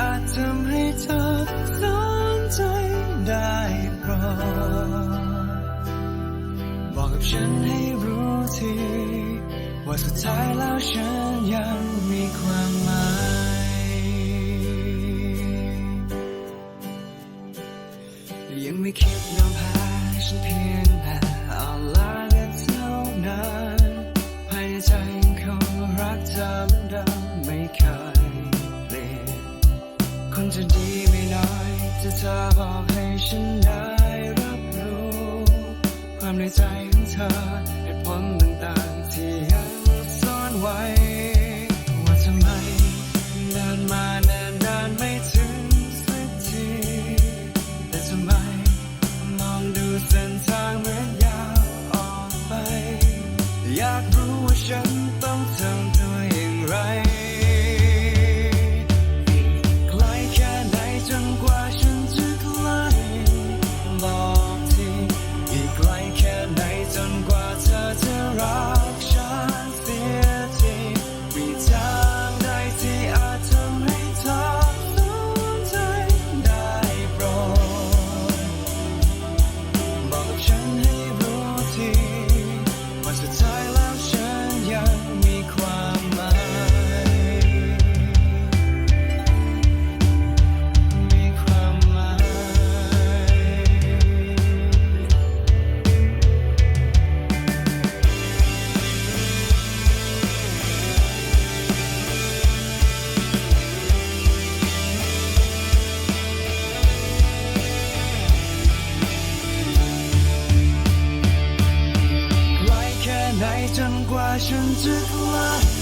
อาจทำให้เธอสนใจได้โปรดบอกกับฉันให้รู้ที ว่าสุดท้ายแล้วฉันยังมีความหมายยังไม่คิดยอมแพ้ฉันเพียงแต่อ่อนล้า ฉันได้รับรู้ ความในใจของเธอเหตุผลต่างๆที่ยังซ่อนไว้ ว่าทำไมเดินมาเนินนานไม่ถึงสักที แต่ทำไมมองดูเส้นทางเหมือนยาวออกไป อยากรู้ว่าฉันต้องทำ 选择苦爱